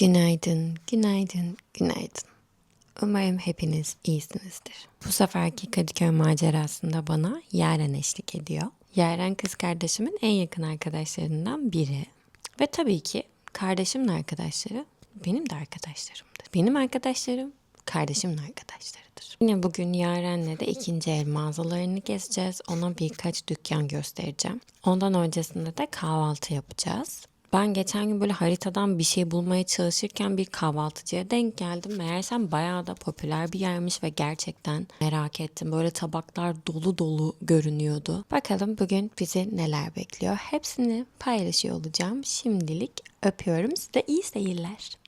Günaydın, günaydın, günaydın. Umarım hepiniz iyisinizdir. Bu seferki Kadıköy macerasında bana Yaren eşlik ediyor. Yaren kız kardeşimin en yakın arkadaşlarından biri. Ve tabii ki kardeşimin arkadaşları benim de arkadaşlarımdır. Benim arkadaşlarım kardeşimin arkadaşlarıdır. Yine bugün Yaren'le de ikinci el mağazalarını gezeceğiz. Ona birkaç dükkan göstereceğim. Ondan öncesinde de kahvaltı yapacağız. Ben geçen gün böyle haritadan bir şey bulmaya çalışırken bir kahvaltıcıya denk geldim. Meğersem bayağı da popüler bir yermiş ve gerçekten merak ettim. Böyle tabaklar dolu dolu görünüyordu. Bakalım bugün bizi neler bekliyor. Hepsini paylaşıyor olacağım. Şimdilik öpüyorum. Size iyi seyirler.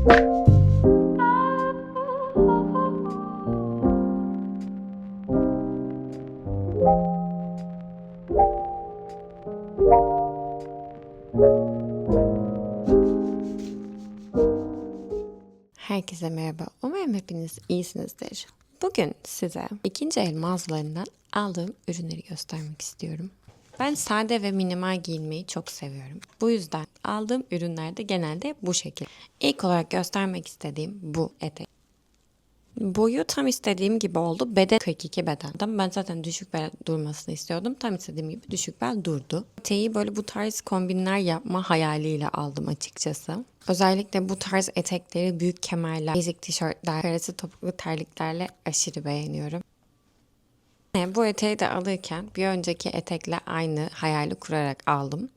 Herkese merhaba. Umarım hepiniz iyisinizdir. Bugün size ikinci el mağazalarından aldığım ürünleri göstermek istiyorum. Ben sade ve minimal giyinmeyi çok seviyorum. Bu yüzden aldığım ürünler de genelde bu şekil. İlk olarak göstermek istediğim bu etek. Boyu tam istediğim gibi oldu. Beden 42 beden. Ben zaten düşük bel durmasını istiyordum. Tam istediğim gibi düşük bel durdu. Eteği böyle bu tarz kombinler yapma hayaliyle aldım açıkçası. Özellikle bu tarz etekleri büyük kemerler, basic tişörtler, karası topuklu terliklerle aşırı beğeniyorum. E, Bu eteği de alırken bir önceki etekle aynı hayali kurarak aldım.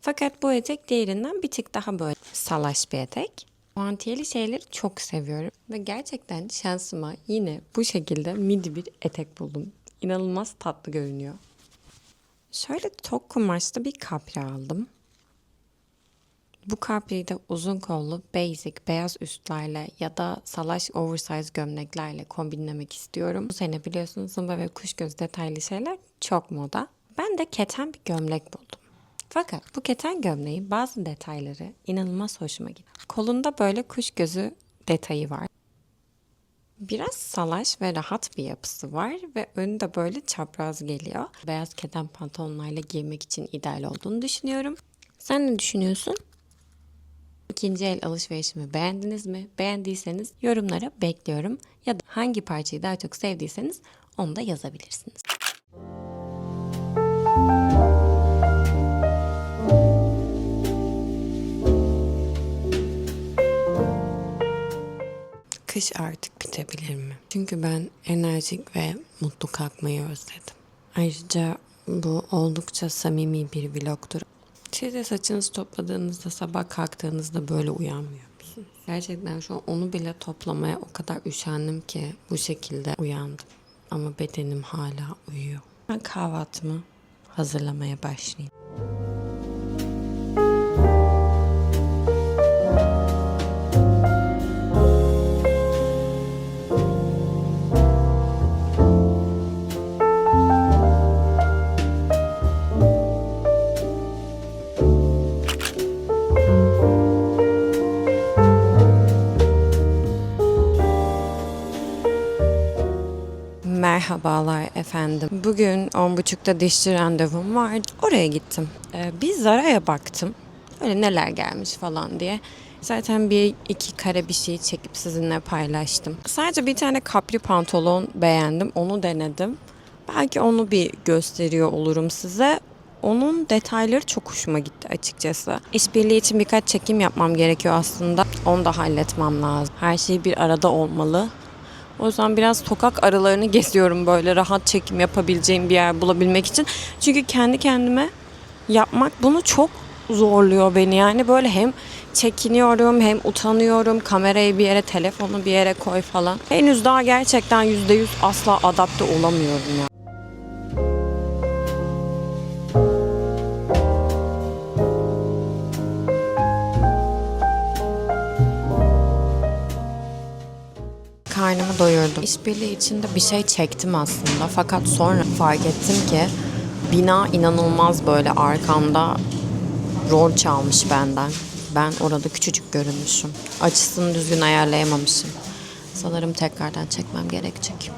Fakat bu etek diğerinden bir tık daha böyle salaş bir etek. Puantiyeli şeyleri çok seviyorum ve gerçekten şansıma yine bu şekilde midi bir etek buldum. İnanılmaz tatlı görünüyor. Şöyle tok kumaşlı bir kapri aldım. Bu kapriyi de uzun kollu basic beyaz üstlerle ya da salaş oversize gömleklerle kombinlemek istiyorum. Bu sene biliyorsunuz zımba ve kuş göz detaylı şeyler çok moda. Ben de keten bir gömlek buldum. Fakat bu keten gömleğin bazı detayları inanılmaz hoşuma gitti. Kolunda böyle kuş gözü detayı var. Biraz salaş ve rahat bir yapısı var ve önü de böyle çapraz geliyor. Beyaz keten pantolonlarla giymek için ideal olduğunu düşünüyorum. Sen ne düşünüyorsun? İkinci el alışverişimi beğendiniz mi? Beğendiyseniz yorumlara bekliyorum. Ya da hangi parçayı daha çok sevdiyseniz onu da yazabilirsiniz. Kış artık bitebilir mi? Çünkü ben enerjik ve mutlu kalkmayı özledim. Ayrıca bu oldukça samimi bir vlogtur. Siz saçınızı topladığınızda sabah kalktığınızda böyle uyanmıyor musunuz? Gerçekten şu an onu bile toplamaya o kadar üşendim ki bu şekilde uyandım. Ama bedenim hala uyuyor. Ben kahvaltımı hazırlamaya başlayayım. Merhabalar efendim. Bugün 10.30'da dişçi randevum var. Oraya gittim. Ee, bir Zara'ya baktım. Öyle neler gelmiş falan diye. Zaten bir iki kare bir şey çekip sizinle paylaştım. Sadece bir tane kapri pantolon beğendim. Onu denedim. Belki onu bir gösteriyor olurum size. Onun detayları çok hoşuma gitti açıkçası. İşbirliği için birkaç çekim yapmam gerekiyor aslında. Onu da halletmem lazım. Her şey bir arada olmalı. O yüzden biraz sokak aralarını geziyorum böyle rahat çekim yapabileceğim bir yer bulabilmek için. Çünkü kendi kendime yapmak bunu çok zorluyor beni. Yani böyle hem çekiniyorum hem utanıyorum. Kamerayı bir yere, telefonu bir yere koy falan. Henüz daha gerçekten %100 asla adapte olamıyorum ya. Doyurdum. İşbirliği içinde bir şey çektim aslında. Fakat sonra fark ettim ki bina inanılmaz böyle arkamda rol çalmış benden. Ben orada küçücük görünmüşüm. Açısını düzgün ayarlayamamışım. Sanırım tekrardan çekmem gerekecek.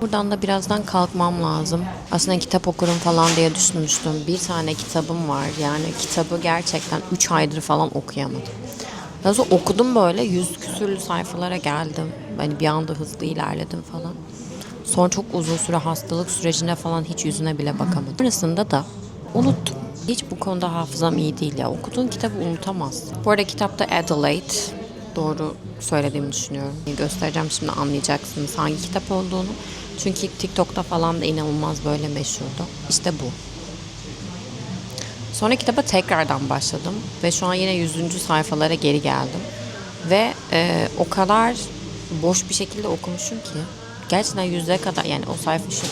Buradan da birazdan kalkmam lazım. Aslında kitap okurum falan diye düşünmüştüm. Bir tane kitabım var. Yani kitabı gerçekten 3 aydır falan okuyamadım. Sonra okudum böyle yüz küsürlü sayfalara geldim. Hani bir anda hızlı ilerledim falan. Sonra çok uzun süre hastalık sürecine falan hiç yüzüne bile bakamadım. Sonrasında da unuttum. Hiç bu konuda hafızam iyi değil ya. Okuduğun kitabı unutamazsın. Bu arada kitapta Adelaide. Doğru söylediğimi düşünüyorum. Göstereceğim şimdi anlayacaksınız hangi kitap olduğunu. Çünkü TikTok'ta falan da inanılmaz böyle meşhurdu. İşte bu. Sonra kitaba tekrardan başladım ve şu an yine 100. sayfalara geri geldim. Ve e, o kadar boş bir şekilde okumuşum ki gerçekten yüzde kadar yani o sayfa şu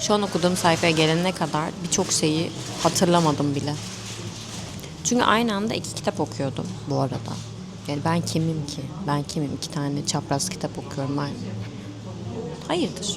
şu an okuduğum sayfaya gelene kadar birçok şeyi hatırlamadım bile. Çünkü aynı anda iki kitap okuyordum bu arada. Yani ben kimim ki? Ben kimim? İki tane çapraz kitap okuyorum ben. Hayırdır?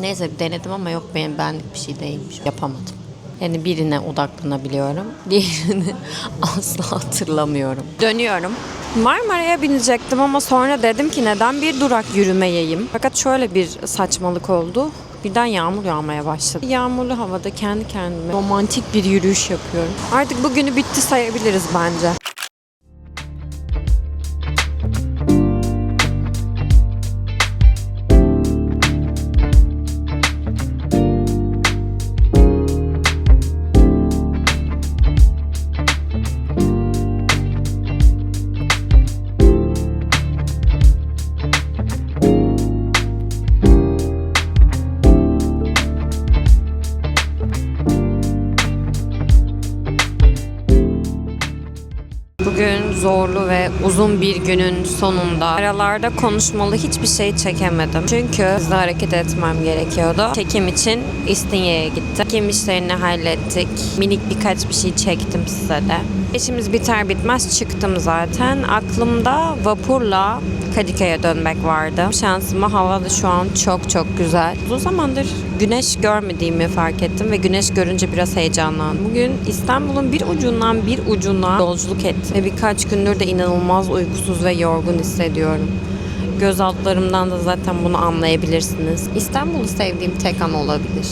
Neyse denedim ama yok benim benlik bir şey değilmiş. Yapamadım. Yani birine odaklanabiliyorum. Diğerini asla hatırlamıyorum. Dönüyorum. Marmara'ya binecektim ama sonra dedim ki neden bir durak yürümeyeyim. Fakat şöyle bir saçmalık oldu. Birden yağmur yağmaya başladı. Yağmurlu havada kendi kendime romantik bir yürüyüş yapıyorum. Artık bugünü bitti sayabiliriz bence. Bugün zorlu ve uzun bir günün sonunda aralarda konuşmalı hiçbir şey çekemedim. Çünkü hızlı hareket etmem gerekiyordu. Çekim için İstinye'ye gittim. Çekim işlerini hallettik. Minik birkaç bir şey çektim size de. İşimiz biter bitmez çıktım zaten. Aklımda vapurla Kadıköy'e dönmek vardı. Şansıma hava da şu an çok çok güzel. Uzun zamandır güneş görmediğimi fark ettim ve güneş görünce biraz heyecanlandım. Bugün İstanbul'un bir ucundan bir ucuna yolculuk ettim ve birkaç gündür de inanılmaz uykusuz ve yorgun hissediyorum. Göz altlarımdan da zaten bunu anlayabilirsiniz. İstanbul'u sevdiğim tek an olabilir.